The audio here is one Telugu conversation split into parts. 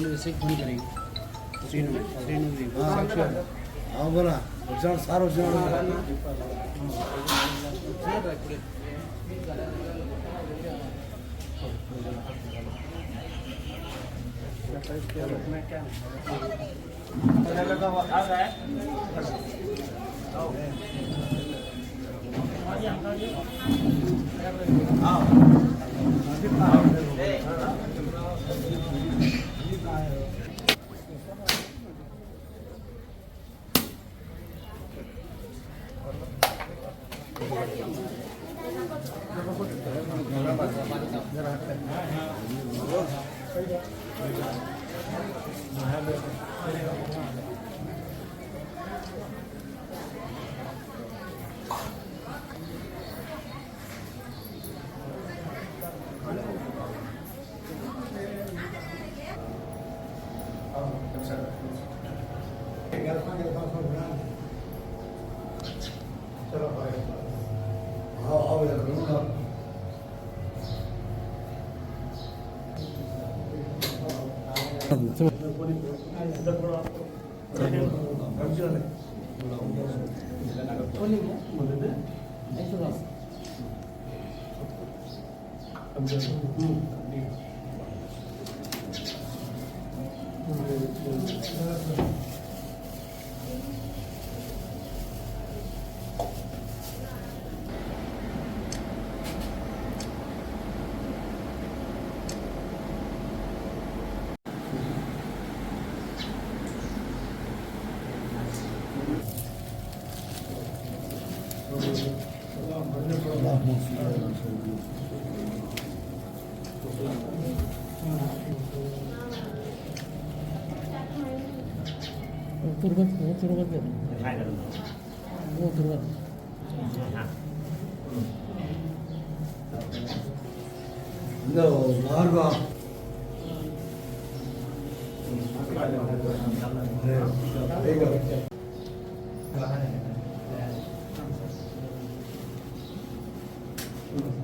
बोले जैसे फ़ोन करेंगे श्रीनु श्रीनु जी हाँ बोला। विचार सारो आओ இறப்பாங்கிறதான் சொல்கிறேன் சிறப்பாக இருப்பாங்க 転がっもう転がもう転がっ。う、るわ。Thank you.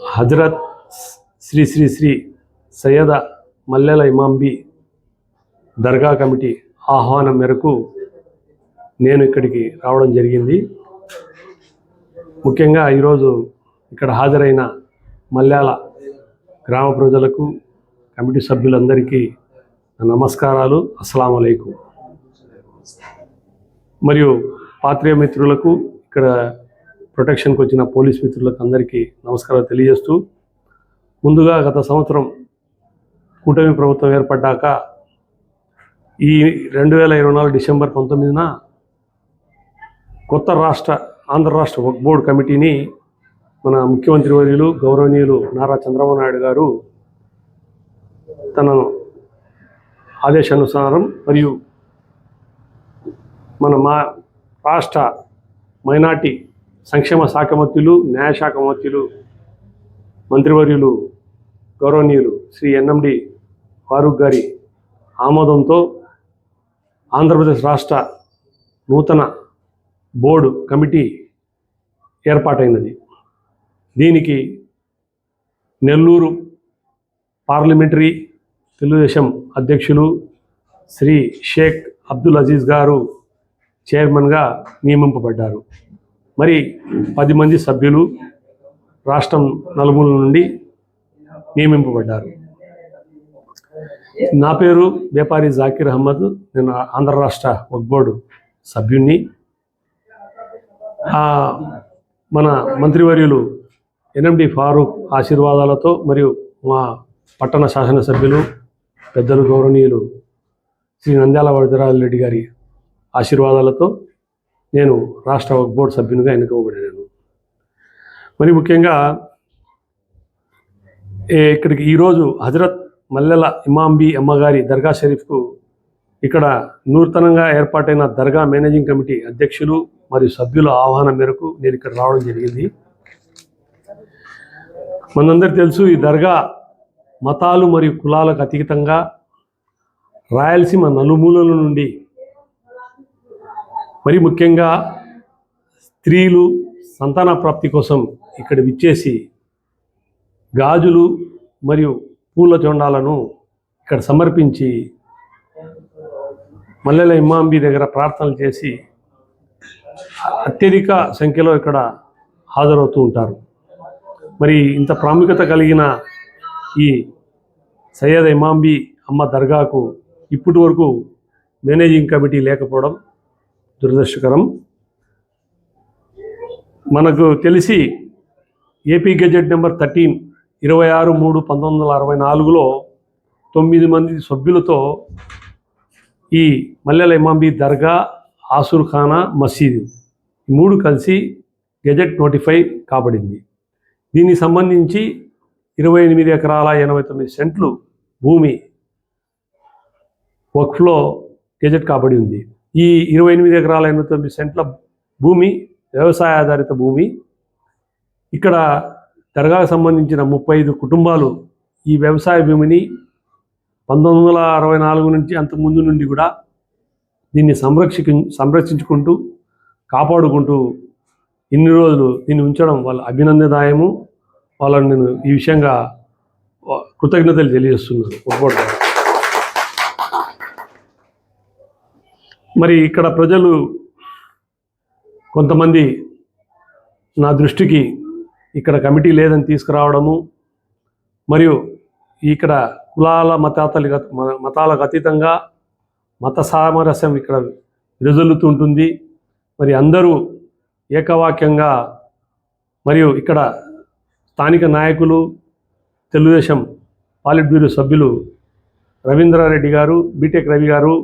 Hazrat Shri Shri Shri Syeda Mallela Imambi dargah committee ఆహ్వానం మేరకు నేను ఇక్కడికి రావడం జరిగింది. ముఖ్యంగా ఈరోజు ఇక్కడ హాజరైన మల్యాల గ్రామ ప్రజలకు కమిటీ సభ్యులందరికీ నమస్కారాలు. అస్సలం అయికు మరియు పాత్రియ మిత్రులకు ఇక్కడ ప్రొటెక్షన్కి వచ్చిన పోలీస్ మిత్రులకు అందరికీ నమస్కారాలు తెలియజేస్తూ ముందుగా గత సంవత్సరం కూటమి ప్రభుత్వం ఏర్పడ్డాక ఈ రెండు వేల ఇరవై నాలుగు డిసెంబర్ పంతొమ్మిదిన కొత్త రాష్ట్ర ఆంధ్ర రాష్ట్ర వక్ బోర్డు కమిటీని మన ముఖ్యమంత్రి వర్యులు గౌరవనీయులు నారా చంద్రబాబు నాయుడు గారు తన ఆదేశానుసారం మరియు మన మా రాష్ట్ర మైనార్టీ సంక్షేమ శాఖ మంత్రులు న్యాయశాఖ మంత్రులు మంత్రివర్యులు గౌరవనీయులు శ్రీ ఎన్ఎండి ఫారూక్ గారి ఆమోదంతో ఆంధ్రప్రదేశ్ రాష్ట్ర నూతన బోర్డు కమిటీ ఏర్పాటైనది. దీనికి నెల్లూరు పార్లమెంటరీ తెలుగుదేశం అధ్యక్షులు శ్రీ షేక్ అబ్దుల్ అజీజ్ గారు చైర్మన్గా నియమింపబడ్డారు. మరి పది మంది సభ్యులు రాష్ట్రం నలుమూల నుండి నియమింపబడ్డారు. నా పేరు వ్యాపారి జాకీర్ అహ్మద్. నేను ఆంధ్ర రాష్ట్ర వక్ బోర్డు సభ్యుణ్ణి. మన మంత్రివర్యులు ఎన్ఎండి ఫారూక్ ఆశీర్వాదాలతో మరియు మా పట్టణ శాసనసభ్యులు పెద్దలు గౌరవనీయులు శ్రీ నంద్యాల వరదరాజు రెడ్డి గారి ఆశీర్వాదాలతో నేను రాష్ట్ర వక్ బోర్డు సభ్యునిగా ఎన్నుకోబడినాను. మరి ముఖ్యంగా ఇక్కడికి ఈరోజు హజరత్ మల్లెల ఇమాంబి అమ్మగారి దర్గా షరీఫ్కు ఇక్కడ నూతనంగా ఏర్పాటైన దర్గా మేనేజింగ్ కమిటీ అధ్యక్షులు మరియు సభ్యుల ఆహ్వానం మేరకు నేను ఇక్కడ రావడం జరిగింది. మనందరికి తెలుసు ఈ దర్గా మతాలు మరియు కులాలకు అతీతంగా రాయలసీమ నలుమూలల నుండి మరి ముఖ్యంగా స్త్రీలు సంతాన ప్రాప్తి కోసం ఇక్కడ విచ్చేసి గాజులు మరియు పూల జొండాలను ఇక్కడ సమర్పించి మల్లెల ఇమ్మాంబి దగ్గర ప్రార్థనలు చేసి అత్యధిక సంఖ్యలో ఇక్కడ హాజరవుతూ ఉంటారు. మరి ఇంత ప్రాముఖ్యత కలిగిన ఈ సయ్యద్ ఇమాంబి అమ్మ దర్గాకు ఇప్పటి వరకు మేనేజింగ్ కమిటీ లేకపోవడం దురదృష్టకరం. మనకు తెలిసి ఏపీ గెజెట్ నెంబర్ థర్టీన్ ఇరవై ఆరు మూడు పంతొమ్మిది వందల అరవై నాలుగులో తొమ్మిది మంది సభ్యులతో ఈ మల్లెల ఇమాంబీ దర్గా ఆసూర్ ఖానా మసీదు ఈ మూడు కలిసి గెజెట్ నోటిఫై కాబడింది. దీనికి సంబంధించి ఇరవై ఎనిమిది ఎకరాల ఎనభై తొమ్మిది సెంట్లు భూమి వక్ఫ్లో గెజెట్ కాబడి ఉంది. ఈ ఇరవై ఎనిమిది ఎకరాల ఎనభై తొమ్మిది సెంట్ల భూమి వ్యవసాయ ఆధారిత భూమి. ఇక్కడ దర్గాకు సంబంధించిన ముప్పై ఐదు కుటుంబాలు ఈ వ్యవసాయ భూమిని పంతొమ్మిది వందల అరవై నాలుగు నుంచి అంతకుముందు నుండి కూడా దీన్ని సంరక్షి సంరక్షించుకుంటూ కాపాడుకుంటూ ఇన్ని రోజులు దీన్ని ఉంచడం వాళ్ళ అభినందదాయము వాళ్ళని నేను ఈ విషయంగా కృతజ్ఞతలు తెలియజేస్తున్నాను. ఒప్పుకోవడం మరి ఇక్కడ ప్రజలు కొంతమంది నా దృష్టికి ఇక్కడ కమిటీ లేదని తీసుకురావడము మరియు ఇక్కడ కులాల మతాతలు మతాలకు అతీతంగా మత సామరస్యం ఇక్కడ విరజల్లుతూ ఉంటుంది. మరి అందరూ ఏకవాక్యంగా మరియు ఇక్కడ స్థానిక నాయకులు తెలుగుదేశం పాలిట్ బ్యూరో సభ్యులు రవీంద్రారెడ్డి గారు బీటెక్ రవి గారు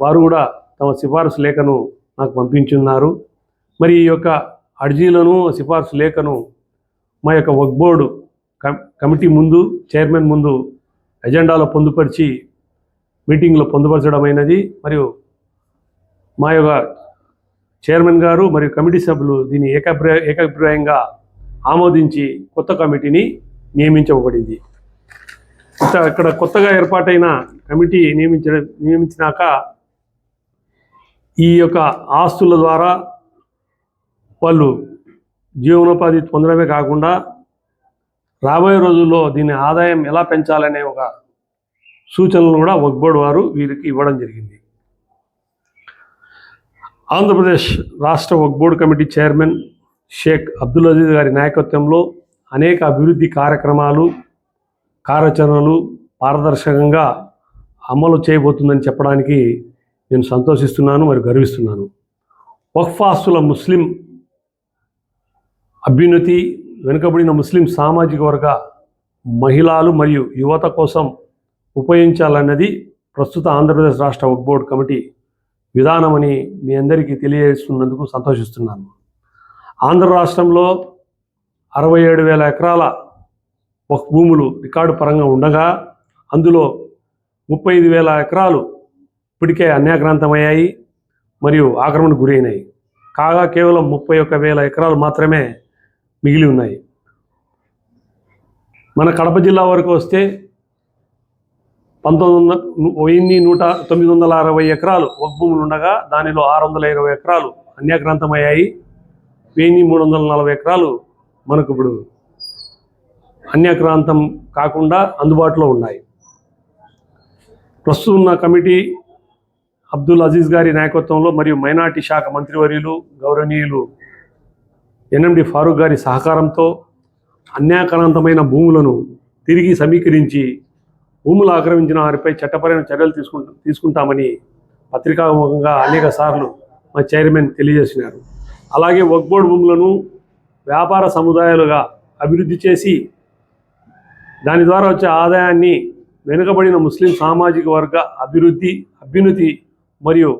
వారు కూడా తమ సిఫార్సు లేఖను నాకు పంపించున్నారు. మరి ఈ యొక్క అర్జీలను సిఫార్సు లేఖను మా యొక్క వర్క్ బోర్డు కమ్- కమిటీ ముందు చైర్మన్ ముందు ఎజెండాలో పొందుపరిచి మీటింగ్లో పొందుపరచడమైనది. మరియు మా యొక్క చైర్మన్ గారు మరియు కమిటీ సభ్యులు దీన్ని ఏకాభిప్రాయ ఏకాభిప్రాయంగా ఆమోదించి కొత్త కమిటీని నియమించబడింది. ఇక్కడ కొత్తగా ఏర్పాటైన కమిటీ నియమించ నియమించినాక ఈ యొక్క ఆస్తుల ద్వారా వాళ్ళు జీవనోపాధి పొందడమే కాకుండా రాబోయే రోజుల్లో దీని ఆదాయం ఎలా పెంచాలనే ఒక సూచనలు కూడా వక్బోర్డ్ వారు వీరికి ఇవ్వడం జరిగింది. ఆంధ్రప్రదేశ్ రాష్ట్ర వక్బోర్డ్ కమిటీ చైర్మన్ షేక్ అబ్దుల్ అజీజ్ గారి నాయకత్వంలో అనేక అభివృద్ధి కార్యక్రమాలు కార్యాచరణలు పారదర్శకంగా అమలు చేయబోతుందని చెప్పడానికి నేను సంతోషిస్తున్నాను మరియు గర్విస్తున్నాను. వక్ఫ్ ముస్లిం అభ్యున్నతి వెనుకబడిన ముస్లిం సామాజిక వర్గ మహిళలు మరియు యువత కోసం ఉపయోగించాలన్నది ప్రస్తుత ఆంధ్రప్రదేశ్ రాష్ట్ర వక్ బోర్డు కమిటీ విధానమని మీ అందరికీ తెలియజేస్తున్నందుకు సంతోషిస్తున్నాను. ఆంధ్ర రాష్ట్రంలో అరవై ఏడు వేల ఎకరాల వక్ భూములు రికార్డు పరంగా ఉండగా అందులో ముప్పై ఐదు వేల ఎకరాలు ఇప్పటికే అన్యాక్రాంతమయ్యాయి మరియు ఆక్రమణకు గురైనాయి. కాగా కేవలం ముప్పై ఒక్క వేల ఎకరాలు మాత్రమే మిగిలి ఉన్నాయి. మన కడప జిల్లా వరకు వస్తే పంతొమ్మిది వందల వెయ్యి నూట తొమ్మిది వందల అరవై ఎకరాలు ఒక భూములు ఉండగా దానిలో ఆరు వందల ఇరవై ఎకరాలు అన్యాక్రాంతమయ్యాయి. వెయ్యి మూడు వందల నలభై ఎకరాలు మనకు ఇప్పుడు అన్యాక్రాంతం కాకుండా అందుబాటులో ఉన్నాయి. ప్రస్తుతం ఉన్న కమిటీ అబ్దుల్ అజీజ్ గారి నాయకత్వంలో మరియు మైనార్టీ శాఖ మంత్రివర్యులు గౌరవనీయులు ఎన్ఎండి ఫారూక్ గారి సహకారంతో అన్యాకరాంతమైన భూములను తిరిగి సమీకరించి భూములు ఆక్రమించిన వారిపై చట్టపరమైన చర్యలు తీసుకుంటా తీసుకుంటామని పత్రికాముఖంగా అనేక సార్లు మా చైర్మన్ తెలియజేసినారు. అలాగే వక్బోర్డ్ భూములను వ్యాపార సముదాయాలుగా అభివృద్ధి చేసి దాని ద్వారా వచ్చే ఆదాయాన్ని వెనుకబడిన ముస్లిం సామాజిక వర్గ అభివృద్ధి అభ్యున్నతి మరియు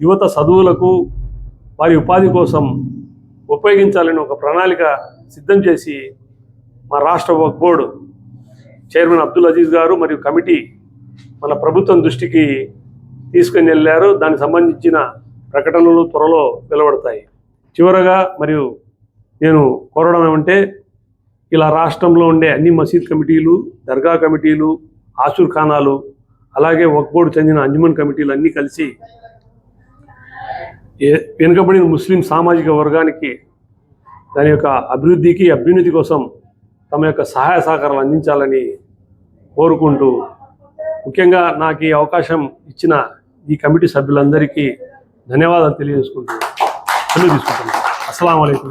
యువత చదువులకు వారి ఉపాధి కోసం ఉపయోగించాలని ఒక ప్రణాళిక సిద్ధం చేసి మా రాష్ట్ర వక్ఫ్ బోర్డు చైర్మన్ అబ్దుల్ అజీజ్ గారు మరియు కమిటీ మన ప్రభుత్వం దృష్టికి తీసుకుని వెళ్ళారు. దానికి సంబంధించిన ప్రకటనలు త్వరలో వెలువడతాయి. చివరగా మరియు నేను కోరడం ఏమంటే ఇలా రాష్ట్రంలో ఉండే అన్ని మసీద్ కమిటీలు దర్గా కమిటీలు ఆసూర్ ఖానాలు అలాగే వక్బోర్డు చెందిన అంజుమన్ కమిటీలు అన్నీ కలిసి ఏ- వెనుకబడిన ముస్లిం సామాజిక వర్గానికి దాని యొక్క అభివృద్ధికి అభ్యున్నతి కోసం తమ యొక్క సహాయ సహకారాలు అందించాలని కోరుకుంటూ ముఖ్యంగా నాకు ఈ అవకాశం ఇచ్చిన ఈ కమిటీ సభ్యులందరికీ ధన్యవాదాలు తెలియజేసుకుంటూ సెలవు తీసుకుంటున్నాను. అస్సలం అయికం